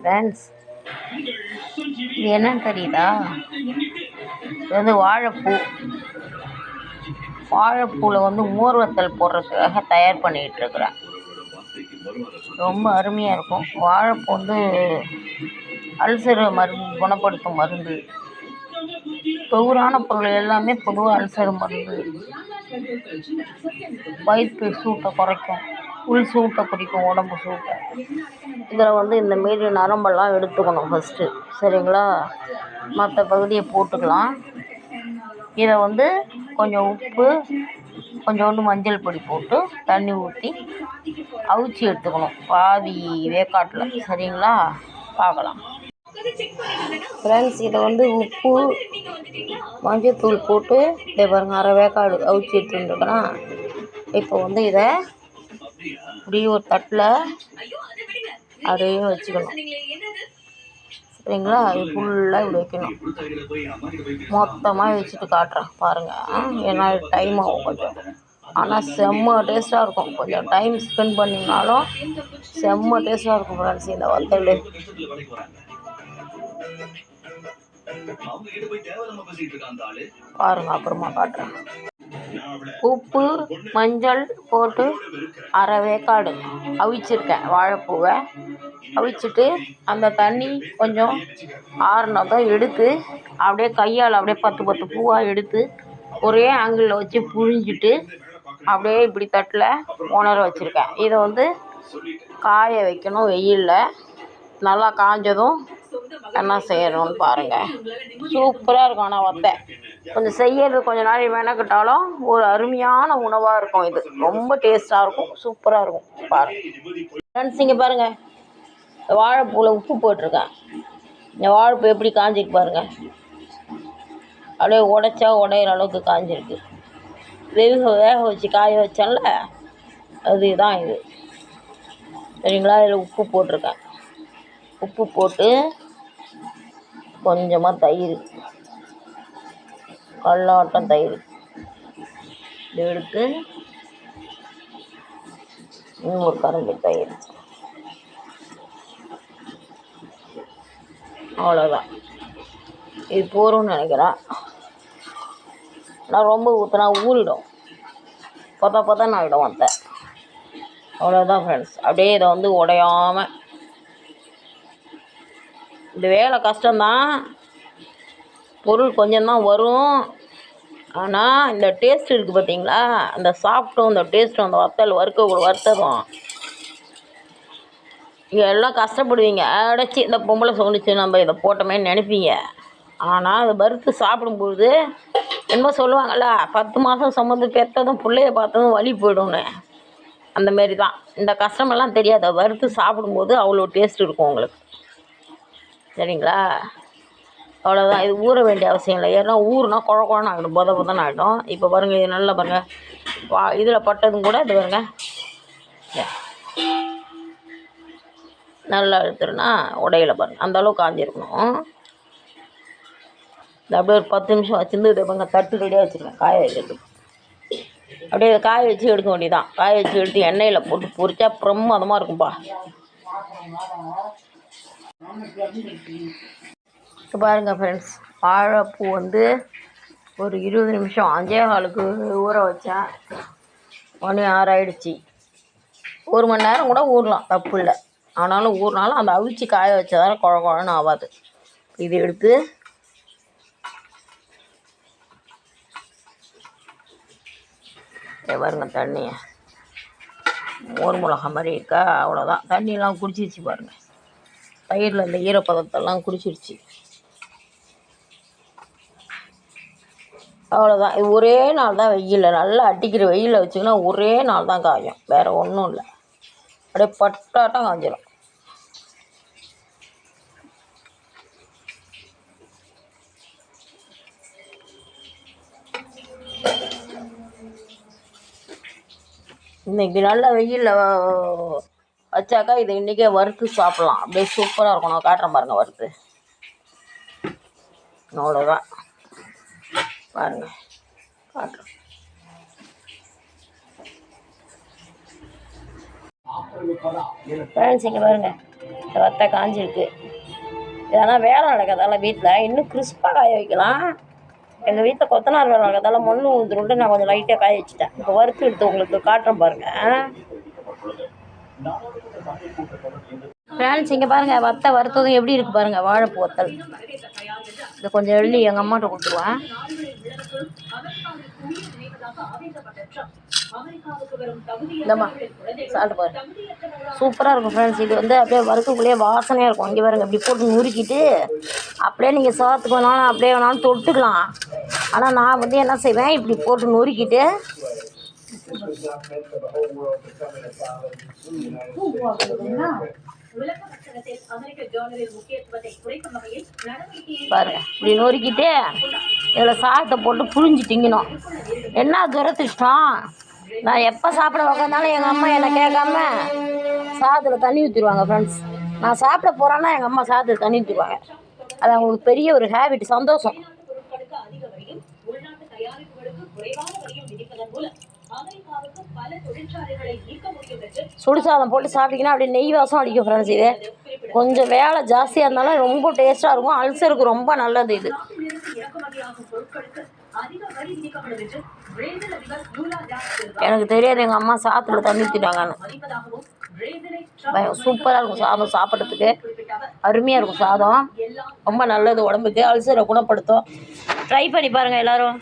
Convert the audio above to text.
Friends இது என்னன்னு தெரியுதா? இது வந்து வாழைப்பூ. வாழைப்பூவில் வந்து மோர்வத்தல் போடுறதுக்காக தயார் பண்ணிகிட்டு இருக்கிறேன் ரொம்ப அருமையாக இருக்கும். வாழைப்பூ வந்து அல்சரை மருந்து குணப்படுத்தும் மருந்து. தொகுறான பொருள் எல்லாமே பொதுவாக அல்சர் மருந்து. வயிற்று சூட்டை குறைக்கும். உள் சூட்டை குறிக்கும் உடம்பு சூட்டை. இதில் வந்து இந்த மாரி நரம்பெல்லாம் எடுத்துக்கணும் ஃபஸ்ட்டு சரிங்களா? மற்ற பகுதியை போட்டுக்கலாம். இதை வந்து கொஞ்சம் உப்பு கொஞ்சோண்டு மஞ்சள் பொடி போட்டு தண்ணி ஊற்றி அவிச்சு எடுத்துக்கணும். பாதி வேக்காட்டில். சரிங்களா? பார்க்கலாம். ஃப்ரெண்ட்ஸ் இதை வந்து உப்பு மஞ்சத்தூள் போட்டு இதை பாருங்க அரை வேக்காடு அவிச்சு எடுத்துட்டுருக்குறேன் இப்போ வந்து இதை இப்படி ஒரு தட்டில் அப்படியே வச்சுக்கணும். சரிங்களா? இது ஃபுல்லாக இப்படி வைக்கணும். மொத்தமாக வச்சுட்டு காட்டுறேன். பாருங்கள் ஏன்னா டைம் ஆகும் கொஞ்சம். ஆனால் செம்ம டேஸ்ட்டாக இருக்கும். கொஞ்சம் டைம் ஸ்பெண்ட் பண்ணிங்கனாலும் செம்ம டேஸ்ட்டாக இருக்கும் ஃப்ரெண்ட்ஸ் இந்த வத்தல். பாருங்க அப்புறமா காட்டுறேன். உப்பு மஞ்சள் போட்டு அரை வேக்காடு அவிச்சிருக்கேன் வாழைப்பூவை. அவிச்சிட்டு அந்த தண்ணி கொஞ்சம் ஆறுனதும் எடுத்து அப்படியே கையால் அப்படியே பத்து பத்து பூவாக எடுத்து ஒரே ஆங்கிளில் வச்சு புழிஞ்சிட்டு அப்படியே இப்படி தட்டில் உணர வச்சுருக்கேன். இதை வந்து காய வைக்கணும் வெயிலில். நல்லா காஞ்சதும் என்ன செய்யணும்னு பாருங்கள் சூப்பராக இருக்கும் ஆனால் வத்தை. கொஞ்சம் செய்யறது கொஞ்சம் நாள் வேணக்கிட்டாலும் ஒரு அருமையான உணவாக இருக்கும் இது. ரொம்ப டேஸ்ட்டாக இருக்கும். சூப்பராக இருக்கும். பாருங்கள் ஃப்ரெண்ட்ஸ் இங்கே பாருங்கள் வாழைப்பூவில் உப்பு போட்டிருக்கேன். இந்த வாழைப்பூ எப்படி காஞ்சிருக்கு பாருங்கள் அப்படியே உடைச்சா உடையிற அளவுக்கு காஞ்சிருக்கு. வெகு வேக வச்சு காய வச்சேன்ல அதுதான் இது. சரிங்களா? இதில் உப்பு போட்டிருக்கேன். உப்பு போட்டு கொஞ்சமாக தயிர். கல்லாட்டம் தயிர். இது எடுத்து இன்னும் ஒரு கரண்டி தயிர். அவ்வளோதான் இது போகிறோம்னு நினைக்கிறேன் நான் ரொம்ப ஊற்றினா ஊறிடும். பார்த்தா நான் ஆகிடும் வந்தேன் அவ்வளோதான் ஃப்ரெண்ட்ஸ் அப்படியே இதை வந்து உடையாமல் இந்த வேலை கஷ்டம்தான். பொருள் கொஞ்சம்தான் வரும். ஆனால் இந்த டேஸ்ட் இருக்குது பார்த்தீங்களா அந்த சாப்பிட்டும் இந்த டேஸ்ட்டும் அந்த வத்தல் வறுக்க கூட வறுத்ததும். இங்கே எல்லாம் கஷ்டப்படுவீங்க. அடைச்சி இந்த பொம்பளை சொல்லிச்சு நம்ம இதை போட்டோமே நினைப்பீங்க. ஆனால் அதை வறுத்து சாப்பிடும்பொழுது என்னமோ சொல்லுவாங்கள்ல பத்து மாதம் சுமந்து பெற்றதும் பிள்ளைய பார்த்ததும் வலி போயிடும்னு. அந்த மாரி தான் இந்த கஷ்டமெல்லாம் தெரியாது. வறுத்து சாப்பிடும்போது அவ்வளோ டேஸ்ட் இருக்கும் உங்களுக்கு. சரிங்களா? அவ்வளோதான் இது ஊற வேண்டிய அவசியம் இல்லை. ஏன்னா ஊறுனா குழ குழன்னு ஆகிடும். புத பொதன்னு ஆகிடும். இப்போ பாருங்கள் இது நல்லா பாருங்கள் வா இதில் பட்டதும் கூட இது பாருங்கள் நல்லா எடுத்துருன்னா உடையில பாருங்கள் அந்த காஞ்சிருக்கணும். இந்த அப்படியே ஒரு பத்து நிமிஷம் வச்சுருந்து இதை பாருங்க தட்டு ரெடியாக வச்சுருக்கேன் காய வைக்கிறதுக்கு அப்படியே காய வச்சு எடுக்க வேண்டியதான் காய வச்சு எடுத்து எண்ணெயில் போட்டு பொரிச்சா பிரமாதமாக இருக்கும்பா. இப்போ பாருங்கள் ஃப்ரெண்ட்ஸ் வாழைப்பூ வந்து ஒரு இருபது நிமிஷம் அஞ்சே காலுக்கு ஊற வச்சேன். மணி ஆறாயிடுச்சு. ஒரு மணி நேரம் கூட ஊறலாம் தப்பு இல்லை. ஆனாலும் ஊறினாலும் அந்த அவிச்சு காய வச்சதால் குழ குழன்னு ஆகாது இது எடுத்து பாருங்க தண்ணியை. மோர் மிளகா மாதிரி இருக்கா அவ்வளோதான் தண்ணியெல்லாம் குடிச்சிருச்சு பாருங்கள் பயிரில் இந்த ஈரப்பதத்தெல்லாம் குடிச்சிருச்சு. அவ்வளோதான் ஒரே நாள் தான் வெயிலில். நல்லா அடிக்கிற வெயிலில் வச்சிங்கன்னா ஒரே நாள் தான் காயும். வேறு ஒன்றும் இல்லை. அப்படியே பட்டாட்டம் காஞ்சிடும் இன்னைக்கு நல்ல வெயிலில் வச்சாக்கா இதை இன்றைக்கே வறுத்து சாப்பிட்லாம். அப்படியே சூப்பராக இருக்கும். நான் காட்டுறேன் பாருங்கள் வறுத்து. அவ்வளோதான் பாருங்கள் காட்டுறேன். ஃப்ரெண்ட்ஸ் இங்கே பாருங்கள் இந்த வத்தை காஞ்சிருக்கு. இதெல்லாம் வேலை நடக்கிறதால வீட்டில் இன்னும் கிறிஸ்பாக காய வைக்கலாம். எங்கள் வீட்டில் கொத்தனார் வேலை நடக்கிறதால மண் ஊந்துருன்ட்டு நான் கொஞ்சம் லைட்டாக காய வச்சுட்டேன். இப்போ வறுத்து எடுத்து உங்களுக்கு காட்டுறேன் பாருங்கள் ஃப்ரெண்ட்ஸ் இங்கே பாருங்கள் வத்தை வறுத்ததும் எப்படி இருக்குது பாருங்கள் வாழைப்பூ வத்தல். இதை கொஞ்சம் எழுதி எங்கள் அம்மாட்ட கொடுத்துருவேன். இந்தம்மா சாப்பிட்டு பாரு. சூப்பராக இருக்கும் ஃப்ரெண்ட்ஸ் இது வந்து அப்படியே வறுக்கக்குள்ளேயே வாசனையாக இருக்கும். இங்கே பாருங்க இப்படி போட்டு நுறுக்கிட்டு அப்படியே நீங்கள் சாத்துக்கு வேணாலும் அப்படியே வேணாலும் தொட்டுக்கலாம். ஆனால் நான் வந்து என்ன செய்வேன் இப்படி போட்டு நுறுக்கிட்டு பாருங்க இப்படி நொறுக்கிட்டு இதில் சாதத்தை போட்டு புழிஞ்சு திங்கணும் என்ன துரத்திஷ்டம் நான் எப்போ சாப்பிட உக்காந்தாலும் எங்கள் அம்மா என்னை கேட்காம சாதத்தில் தண்ணி ஊற்றிடுவாங்க ஃப்ரெண்ட்ஸ் நான் சாப்பிட போகிறேன்னா எங்கள் அம்மா சாதத்தில் தண்ணி ஊற்றிடுவாங்க அது அவங்களுக்கு பெரிய ஒரு ஹேபிட் சந்தோஷம். சுடுசாதம் போட்டு சாப்பிட்டீங்கன்னா அப்படியே நெய் வாசம் அடிக்கும் ஃப்ரெண்ட்ஸ் இது. கொஞ்சம் வேலை ஜாஸ்தியாக இருந்தாலும் ரொம்ப டேஸ்ட்டாக இருக்கும். அல்சருக்கு ரொம்ப நல்லது இது. எனக்கு தெரியாது எங்கள் அம்மா சாத்தில் தண்ணி ஊற்றிட்டாங்கன்னு சூப்பராக இருக்கும் சாதம் சாப்பிட்றதுக்கு. அருமையாக இருக்கும் சாதம். ரொம்ப நல்லது உடம்புக்கு. அல்சரை குணப்படுத்தும். ட்ரை பண்ணி பாருங்கள் எல்லோரும்.